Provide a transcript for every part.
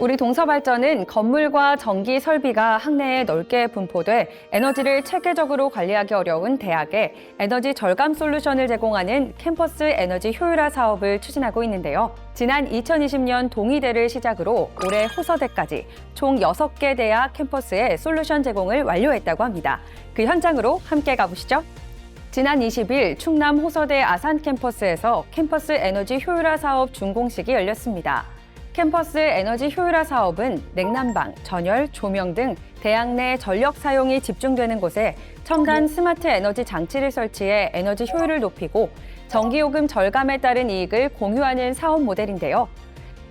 우리 동서발전은 건물과 전기 설비가 학내에 넓게 분포돼 에너지를 체계적으로 관리하기 어려운 대학에 에너지 절감 솔루션을 제공하는 캠퍼스 에너지 효율화 사업을 추진하고 있는데요. 지난 2020년 동의대를 시작으로 올해 호서대까지 총 6개 대학 캠퍼스에 솔루션 제공을 완료했다고 합니다. 그 현장으로 함께 가보시죠. 지난 20일 충남 호서대 아산 캠퍼스에서 캠퍼스 에너지 효율화 사업 준공식이 열렸습니다. 캠퍼스 에너지 효율화 사업은 냉난방, 전열, 조명 등 대학 내 전력 사용이 집중되는 곳에 첨단 스마트 에너지 장치를 설치해 에너지 효율을 높이고 전기요금 절감에 따른 이익을 공유하는 사업 모델인데요.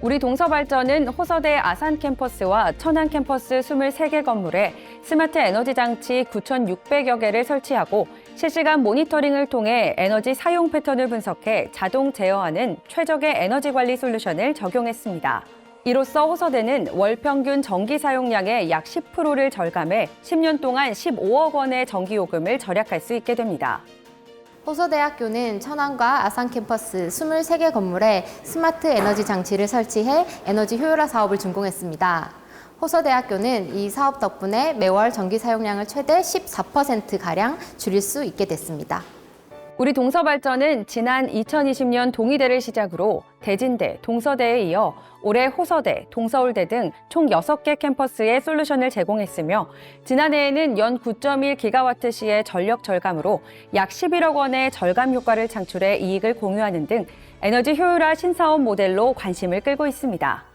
우리 동서발전은 호서대 아산 캠퍼스와 천안 캠퍼스 23개 건물에 스마트 에너지 장치 9,600여 개를 설치하고 실시간 모니터링을 통해 에너지 사용 패턴을 분석해 자동 제어하는 최적의 에너지 관리 솔루션을 적용했습니다. 이로써 호서대는 월 평균 전기 사용량의 약 10%를 절감해 10년 동안 15억 원의 전기 요금을 절약할 수 있게 됩니다. 호서대학교는 천안과 아산 캠퍼스 23개 건물에 스마트 에너지 장치를 설치해 에너지 효율화 사업을 준공했습니다. 호서대학교는 이 사업 덕분에 매월 전기 사용량을 최대 14%가량 줄일 수 있게 됐습니다. 우리 동서발전은 지난 2020년 동의대를 시작으로 대진대, 동서대에 이어 올해 호서대, 동서울대 등 총 6개 캠퍼스에 솔루션을 제공했으며 지난해에는 연 9.1기가와트 시의 전력 절감으로 약 11억 원의 절감 효과를 창출해 이익을 공유하는 등 에너지 효율화 신사업 모델로 관심을 끌고 있습니다.